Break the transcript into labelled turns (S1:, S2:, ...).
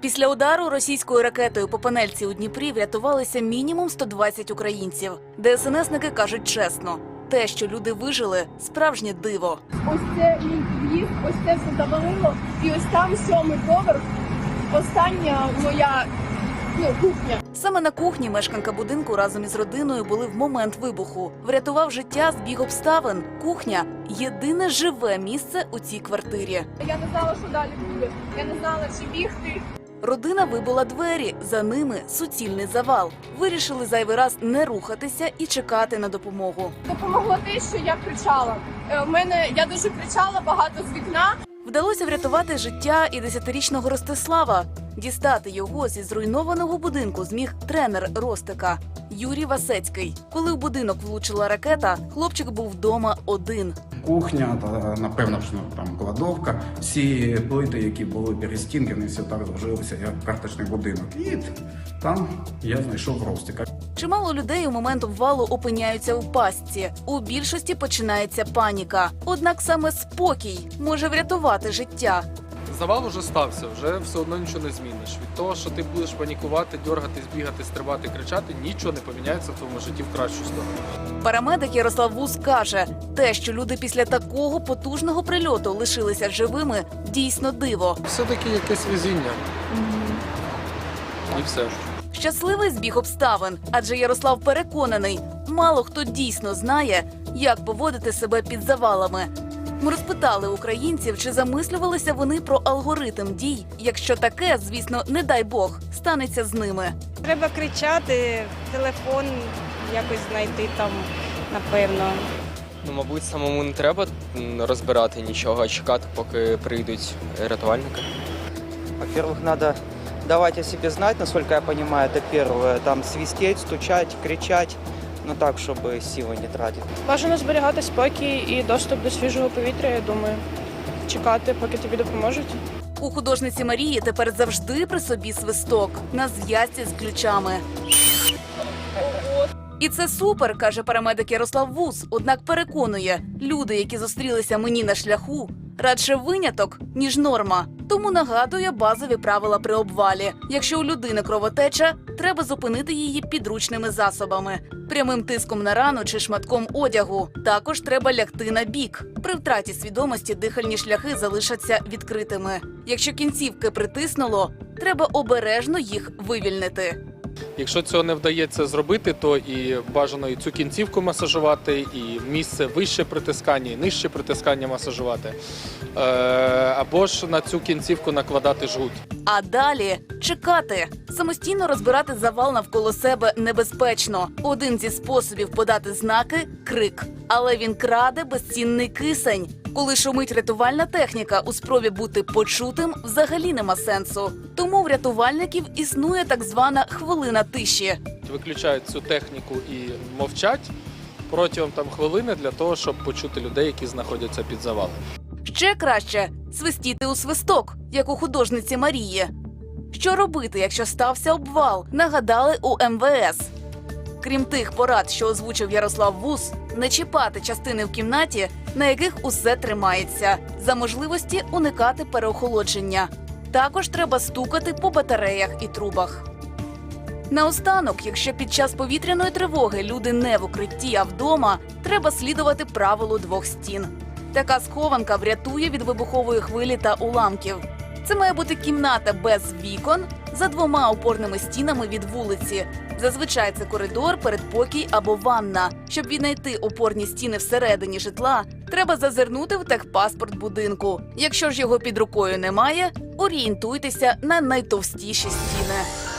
S1: Після удару російською ракетою по панельці у Дніпрі врятувалися мінімум 120 українців. ДСНСники кажуть чесно, те, що люди вижили, справжнє диво.
S2: Ось це мій в'їзд, ось це все завалило. І ось там сьомий поверх, остання моя ну, кухня.
S1: Саме на кухні мешканка будинку разом із родиною були в момент вибуху. Врятував життя збіг обставин. Кухня єдине живе місце у цій квартирі.
S2: Я не знала, що далі буде. Я не знала, чи бігти.
S1: Родина вибила двері, за ними суцільний завал. Вирішили зайвий раз не рухатися і чекати на допомогу.
S2: Допомогло те, що я кричала. Е, У мене я дуже кричала багато з вікна.
S1: Вдалося врятувати життя і десятирічного Ростислава. Дістати його зі зруйнованого будинку зміг тренер Ростика Юрій Васецький. Коли в будинок влучила ракета, хлопчик був вдома один.
S3: Кухня та напевно що там кладовка. Всі плити, які були перестінки, вони все так зложилися, як карточний будинок. І там я знайшов Ростика.
S1: Чимало людей у момент обвалу опиняються у пастці. У більшості починається паніка. Однак саме спокій може врятувати життя.
S4: Завал уже стався, вже все одно нічого не зміниш. Від того, що ти будеш панікувати, дергатись, бігати, стрибати, кричати, нічого не поміняється в твоєму житті в кращу сторону.
S1: Парамедик Ярослав Вуз каже, те, що люди після такого потужного прильоту лишилися живими, дійсно диво.
S4: Все-таки якесь везіння. І все. ж.
S1: Щасливий збіг обставин, адже Ярослав переконаний, мало хто дійсно знає, як поводити себе під завалами. Ми розпитали українців, чи замислювалися вони про алгоритм дій, якщо таке, звісно, не дай Бог, станеться з ними.
S5: Треба кричати, телефон якось знайти там, напевно.
S6: Ну, мабуть, самому не треба розбирати нічого, а чекати, поки прийдуть рятувальники.
S7: Во-первых, надо давать о себе знать, насколько я понимаю, это первое. Там свистеть, стучать, кричать, но так, чтобы силы не тратить.
S8: Бажано зберігати спокій і доступ до свіжого повітря, я думаю. Чекати, поки тобі допоможуть.
S1: У художниці Марії тепер завжди при собі свисток на зв'язці з ключами. І це супер, каже парамедик Ярослав Вус. Однак переконує, люди, які зустрілися мені на шляху, радше виняток, ніж норма. Тому нагадує базові правила при обвалі. Якщо у людини кровотеча, треба зупинити її підручними засобами, прямим тиском на рану чи шматком одягу. Також треба лягти на бік. При втраті свідомості дихальні шляхи залишаться відкритими. Якщо кінцівки притиснуло, треба обережно їх вивільнити.
S4: Якщо цього не вдається зробити, то і бажано і цю кінцівку масажувати, і місце вище притискання, і нижче притискання масажувати. Е, або ж на цю кінцівку накладати жгут.
S1: А далі чекати. Самостійно розбирати завал навколо себе небезпечно. Один зі способів подати знаки крик. Але він краде безцінний кисень. Коли шумить рятувальна техніка у спробі бути почутим, взагалі нема сенсу. Тому в рятувальників існує так звана хвилина тиші.
S4: Виключають цю техніку і мовчать протягом там хвилини для того, щоб почути людей, які знаходяться під завалом.
S1: Ще краще свистіти у свисток, як у художниці Марії. Що робити, якщо стався обвал? Нагадали у МВС. Крім тих порад, що озвучив Ярослав Вус, не чіпати частини в кімнаті, на яких усе тримається, за можливості уникати переохолодження. Також треба стукати по батареях і трубах. Наостанок, якщо під час повітряної тривоги люди не в укритті, а вдома, треба слідувати правилу двох стін. Така схованка врятує від вибухової хвилі та уламків. Це має бути кімната без вікон за двома опорними стінами від вулиці. Зазвичай це коридор, передпокій або ванна. Щоб віднайти опорні стіни всередині житла, треба зазирнути в техпаспорт будинку. Якщо ж його під рукою немає, орієнтуйтеся на найтовстіші стіни.